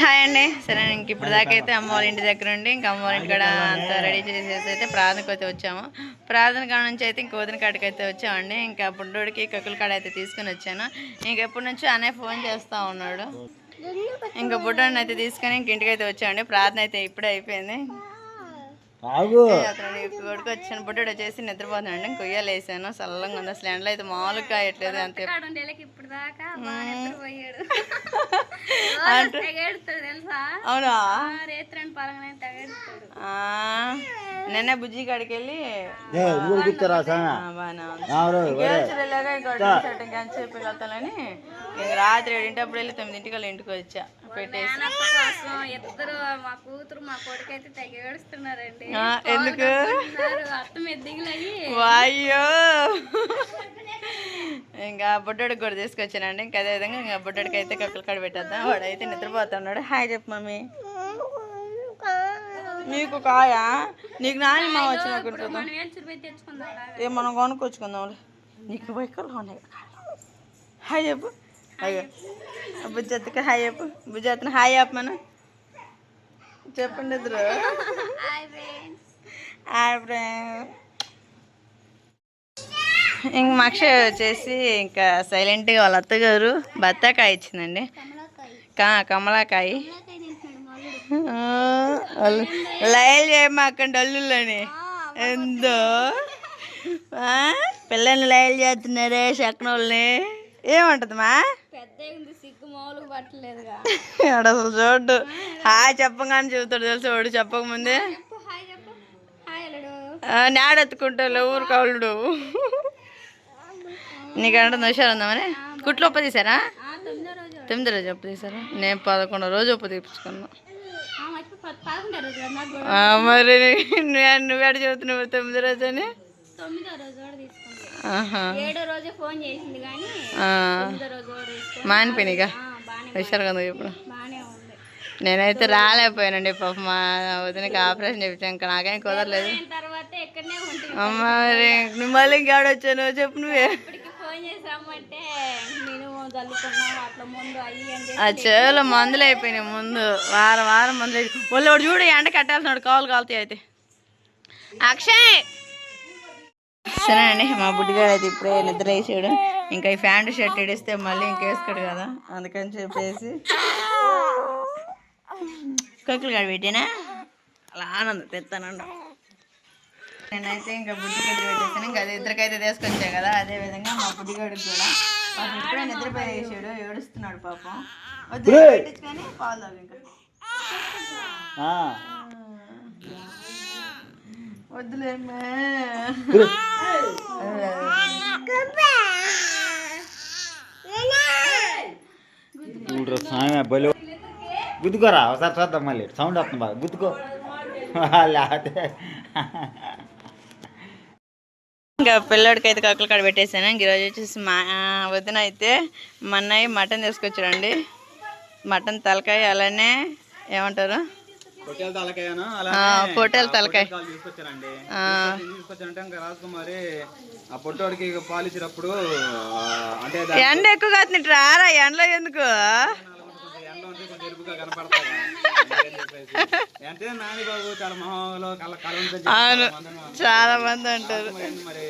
Hi అండి. సరే ఇంక ఇప్పుడు దాకా అయితే అమ్మవారి ఇంటి దగ్గర ఉండి ఇంకా అమ్మవారి ఇంటి కాడ అంతా రెడీ చేసేసి అయితే ప్రార్థనకు అయితే వచ్చాము. ప్రార్థన కాడ నుంచి అయితే ఇంక వదిన కాడికి అయితే వచ్చామండి. ఇంకా బుడ్డోడికి కక్కుల కాడ అయితే తీసుకుని వచ్చాను. ఇంకెప్పటి నుంచి అనే ఫోన్ చేస్తూ ఉన్నాడు. ఇంకా బుడ్డోడిని అయితే తీసుకొని ఇంక ఇంటికి అయితే వచ్చామండి. ప్రార్థన అయితే ఇప్పుడే అయిపోయింది. ఆగు. కొడుకు వచ్చాను బుడ్డోడు వచ్చేసి నిద్రపోతున్నాడు. ఇంక ఉయ్యాలు వేసాను చల్లంగా ఉంది. అసలు ఎండలో అయితే మామూలుగా కాయట్లేదు అంతే అవునా? నిన్నే బుజ్జి కాడికి వెళ్ళి ఎవరు గేల్చలేగా ఇంకో సెట్ ఇంకా చెప్పి వెళ్తానని ఇంక రాత్రి ఏడింటప్పుడు వెళ్ళి తొమ్మిదింటికి ఇంటికి వచ్చా పెట్టేసి. ఇద్దరు మా కూతురు మా కొడుకు అయితే తెగ ఏడుస్తున్నారండి. ఎందుకు? అత్త మీద దిగులయ్యి వాయ్యో. ఇంకా బుడ్డోడికి కూడా తీసుకొచ్చానండి ఇంకా అదే విధంగా ఇంకా బుడ్డోడికి అయితే కక్కలు కాడ పెట్టేద్దాం వాడైతే నిద్రపోతున్నాడు. హాయ్ చెప్పు మమ్మీ. నీకు కాయా? నీకు నాని మా వచ్చిన మనం ఏడ్చురు పోయి తెచ్చుకుందాం? ఏ మనం కొనుక్కొచ్చుకుందాం నీకు బైకలు ఉన్నాయి హాయ్ చెప్పు. అయ్యో బుజ్జత్తుకి హాయ్ చెప్పు. బుజ్జత్తుని హాయ్ చెప్పు మనం. చెప్పండి ఇద్దరు. ఇంక మక్ష వచ్చేసి ఇంకా సైలెంట్గా వాళ్ళ అత్తగారు బత్తాకాయ ఇచ్చిందండి. కా కమలాకాయ. లైల్ చేయమాకండి అల్లుళ్ళని ఎందో? పిల్లల్ని లైల్ చేస్తున్నారే శక్నోళ్ళని. ఏమంటుందమ్మా? అసలు చూడు హాయ్ చెప్పగానే చెబుతాడు తెలుసు వాడు చెప్పకముందే? చెప్పు హాయ్ చెప్పు. హాయ్ అల్లుడు. నాడెత్తుకుంటా ఊరు కవులుడు నీకంటే నషాలు ఉందామని కుట్లు ఒప్ప తీసారా తొమ్మిదో రోజు ఒప్ప తీసారా నేను పదకొండో రోజు కూడా. ఆ, మరి నువ్వు నువ్వేడ చెబుతున్నావు తొమ్మిది రోజు అని? తొమ్మిదో రోజు తీసుకుంది. మానిపోయినాయిగా? హుషారు కదా ఇప్పుడు? నేనైతే రాలేకపోయానండి పాప. మా వదినకి ఆపరేషన్ చేయించాను ఇంకా నాకేం కుదరలేదు. అమ్మ మరి నువ్వు మళ్ళీ ఇంకాడొచ్చాను చెప్పు నువ్వే. ఫోన్ చేసి చెలు మందులు అయిపోయినాయి ముందు. వారం వారం మందులు అయిపోయి. వాళ్ళు వాడు చూడు ఎండ కట్టాల్సినాడు కాలు కాలుతాయి అయితే. అక్షయ్! సరే అండి మా బుడ్డిగాడు అయితే ఇప్పుడే నిద్ర వేసాడు ఇంకా ఈ ప్యాంటు షర్ట్ ఇడిస్తే మళ్ళీ ఇంకేసుకోడు కదా అందుకని చెప్పేసి. కొక్కులు కాడ పెట్టినా? అలా ఆనందం తెస్తానండి నేనైతే ఇంకా బుడ్డిగడ్డ పెట్టేసాను ఇంకా అది ఇద్దరికైతే తీసుకొచ్చా కదా అదే విధంగా మా బుడ్డిగాడికి కూడా. పాపం ఇప్పుడే నిద్రపోయి వేసాడు ఏడుస్తున్నాడు పాపం. వద్దు పెట్టించుకొని పాలు తాగు ఇంకా. వద్దులేమ్మా. సామె బలి గుద్దుకోరా ఒకసారి చూద్దాం మళ్ళీ. సౌండ్ వస్తుంది బాగా. గుద్దుకో. లేకపోతే ఇంకా పిల్లోడికి అయితే కక్కలు కాడ పెట్టేశాను. ఇంక ఈరోజు వచ్చేసి మా వదిన అయితే మా అన్నయ్య మటన్ తీసుకొచ్చాడండి. మటన్ తలకాయ అలానే ఏమంటారు? పొట్టేల తలకాయ. తీసుకొచ్చారండి. పొట్టోడికి ఎండ ఎక్కువ కాదు రారా? ఎండలో ఎందుకు? అంటే నాని బాబు చాలా మొహంలో కళ్ళ కళ ఉంటుంది అవును. చాలా మంది అంటారు. మరి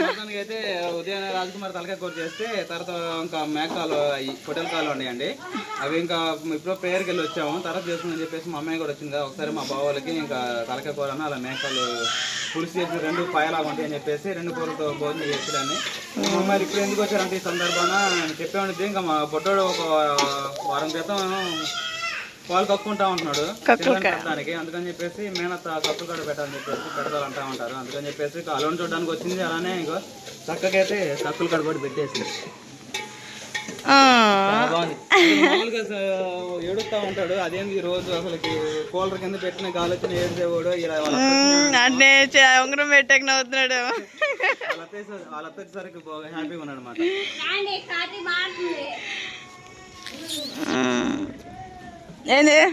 మొత్తానికి అయితే ఉదయం రాజకుమారి తలకాయ కూర చేస్తే తర్వాత ఇంకా మేకాలు ఈ పొట్టెల కాలు ఉన్నాయండి. అవి ఇంకా ఇప్పుడు ప్రేయర్కి వెళ్ళి వచ్చాము. తర్వాత చేసుకుందని చెప్పేసి మా అమ్మాయి కూడా వచ్చింది ఒకసారి మా బావాలకి ఇంకా తలకాయ కూర అలా మేకాలు పులుసు చేసి రెండు పాయలాగా ఉంటాయి అని చెప్పేసి రెండు కూరలతో భోజనం చేసేదాన్ని. మా అమ్మాయి ఇప్పుడు ఎందుకు వచ్చారంటే ఈ సందర్భాన చెప్పామంటే ఇంకా మా పొట్టోడు ఒక వారం క్రితం పాలు కక్కుంటా ఉంటున్నాడు. పెట్టడానికి. అందుకని చెప్పేసి మేనత్త కప్పులు కాడ పెట్టాలని చెప్పేసి పెడతాలంటా ఉంటారు. అందుకని చెప్పేసి అలోన్ చూడడానికి వచ్చింది. అలానే ఇంకో చక్కకైతే కక్కులు కాడ కూడా పెట్టేసింది. మామూలుగా ఏడుస్తా ఉంటాడు. అదేంది ఈ రోజు అసలుకి కూలర్ కింద పెట్టిన గాలి వచ్చిన ఏడ్చేవాడు ఇలా వాళ్ళ అంటే ఉంగరం పెట్టాక నవ్వుతున్నాడు. వాళ్ళ వాళ్ళ వచ్చేసరికి బాగా హ్యాపీగా ఉన్నాడు అనమాట ఏంది?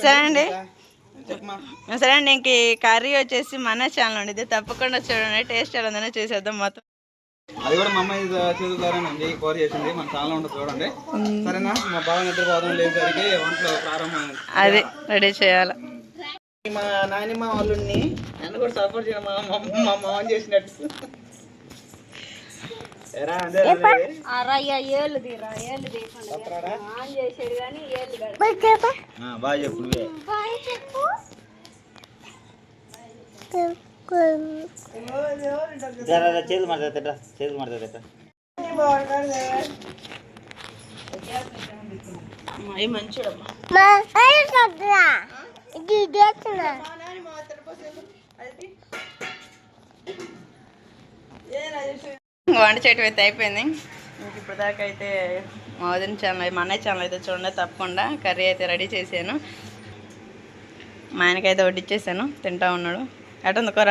సరే అండి. సరే అండి ఇంక కర్రీ వచ్చేసి మన ఛానల్ ఉండిద్ది. తప్పకుండా చూడండి టేస్ట్ ఎలా ఉందనే చూసేద్దాం మొత్తం. అది కూడా మా అమ్మాయి చేతుల కూర చేసింది. మన చాలా ఉంటుంది చూడండి. సరేనా? మా బావ నిద్రపోదాం లేసరికి వంటలో ప్రారంభం అది రెడీ చేయాలి. మా నాయనమ్మ వాళ్ళని నన్ను కూడా సపోర్ట్ చేయడం మా మా- మా మామ చేసినట్టు. అరయ్య ఏళ్ళు తీరా ఏళ్ళు తీయకుండా ఆన్ చేసాడు కానీ ఏళ్ళు గడ ఆ, బాగా చెప్పు చేతులు తిట్ట చేతులు అవి మంచిడమ్మా. వంట చేయటం అయితే అయిపోయింది. ఇంక ఇప్పుడు దాకా అయితే మా వదిన ఛానల్ మా అన్నయ్య ఛానల్ అయితే చూడండి తప్పకుండా కర్రీ అయితే రెడీ చేశాను. మా ఆయనకైతే వడ్డిచ్చేసాను తింటా ఉన్నాడు. ఎటుంది కూర.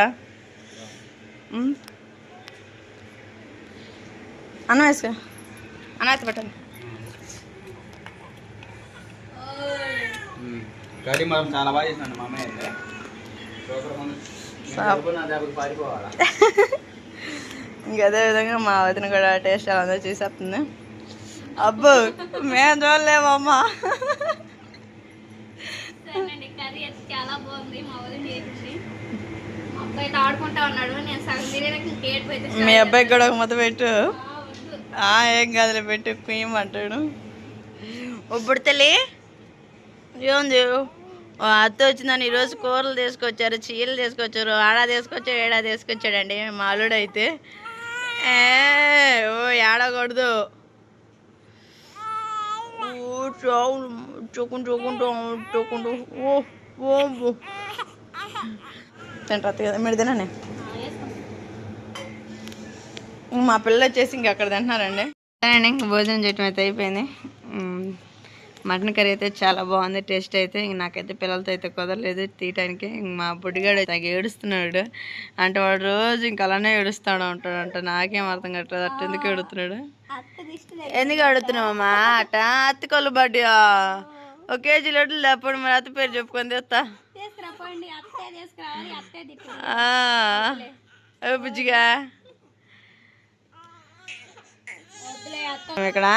అన్నం వేసుకో. అన్నం వేసి పెట్టండి. కర్రీ చాలా బాగా చేసినాడు మా అమ్మాయి అయితే. ఇంకా అదే విధంగా మా వదిన కూడా టేస్ట్ ఎలా ఉందో చూసేస్తుంది అబ్బో మేము చూడలేమమ్మా. చాలా బాగుంది మా వదిన చేసింది. మా అబ్బాయి అయితే ఆడుకుంటా ఉన్నాడు నేను సగం తినేదాకా ఇంకేట్ అయితే మీ అబ్బాయికి కూడా ఒక ముద్ద పెట్టు. ఏం కాదులే పెట్టు కుయ్యం అంటాడు. ఇప్పుడు తల్లి ఏంది అత్త వచ్చిందని ఈరోజు కూరలు తీసుకొచ్చారు చీరలు తీసుకొచ్చారు ఆడా తీసుకొచ్చాడు ఏడా తీసుకొచ్చాడండి మా అయితే. ఓ ఏడకూడదు ఓ చావులు చూకుంటూ చూకుంటూ చూకుంటూ ఓ ఓ ఓ. కదా మీరు తినండి. మా పిల్లలు వచ్చేసి ఇంక అక్కడ తింటున్నారండి ఇంక భోజనం చేయటం అయితే అయిపోయింది. మటన్ కర్రీ అయితే చాలా బాగుంది. టేస్ట్ అయితే ఇంక నాకైతే పిల్లలతో అయితే కుదరలేదు. తీయటానికి ఇంక మా బుడ్డిగాడు అయితే ఏడుస్తున్నాడు. అంటే వాడు రోజు ఇంక అలానే ఏడుస్తాడు ఉంటాడు అంట నాకేం అర్థం కట్టలేదు అట్ట ఎందుకు ఏడుతున్నాడు ఎందుకు అడుగుతున్నావమ్మా అట్ట అత్తికొల్లు బడ్డీ ఒక కేజీ లడ్డులు తప్పుడు మరి అత్త పేరు చెప్పుకొని తెస్తా. బుజ్జిగా? ఇక్కడ?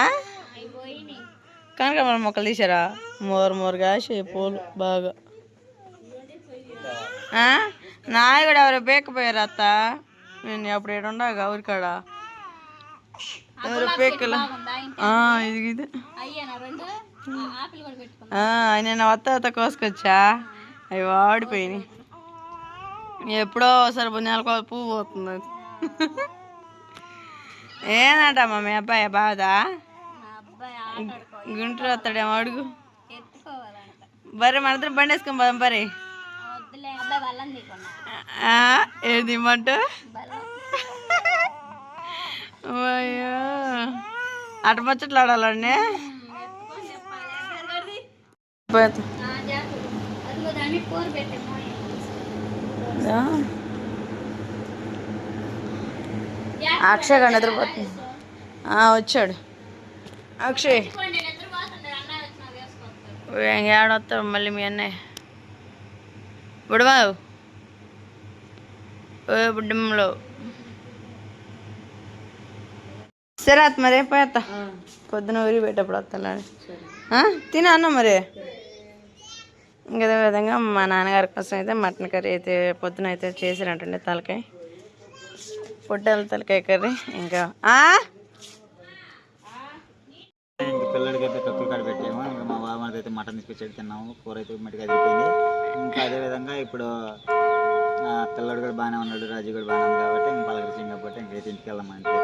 కనకాంబరం మొక్కలు తీసారా మోరు మోరుగా పూలు బాగా? నాయ కూడా ఎవరో బేకపోయారు అత్త? నేను అప్పుడు ఏడు ఉండగా ఊరికాడ. ఎవరో బేకలు ఇది ఇది. నేను వత్త వత్త కోసుకొచ్చా? అవి వాడిపోయినాయి. ఎప్పుడో ఒకసారి నెలకు పువ్వు పోతుంది. అది. ఏందంటమ్మా మీ అబ్బాయి బాధ? గుంటూరు వస్తాడేమో అడుగు. బరే మన ఇద్దరం బండి వేసుకొని పోదాం బరే ఏది అయ్యో. అటు ముచ్చట్లు ఆడాలండి. అక్షయ్ నిద్రపోతుంది. ఆ, వచ్చాడు. అక్షయ్ నేను నిద్రపోతుండే అన్న వచ్చినా వేసుకొస్తాను ఏడొస్తాడు మళ్ళీ మీ అన్నయ్య? బుడబాబు ఓ బుడ్డమ్మలో. సరే అత్త మరి పోయేత్తా పొద్దున ఊరి పెట్టేప్పుడు వస్తాను తిన అన్న మరి. ఇంకా అదే విధంగా మా నాన్నగారి కోసం అయితే మటన్ కర్రీ అయితే పొద్దున అయితే చేసినట్టుండే తలకాయ. పొట్టెల తలకాయ కర్రీ. ఇంకా. ఆ? ఇంక మటన్ తీసుకొచ్చి తిన్నాము. కూర అయితే మెట్టుగా అయిపోయింది. ఇంకా అదే విధంగా ఇప్పుడు ఆ, పిల్లడు కూడా బాగానే ఉన్నాడు రాజు కూడా బాగానే ఉంది కాబట్టి ఇంకా పలకరించాం కాబట్టి ఇంకైతే ఇంటికి వెళ్దాం ఇంటికి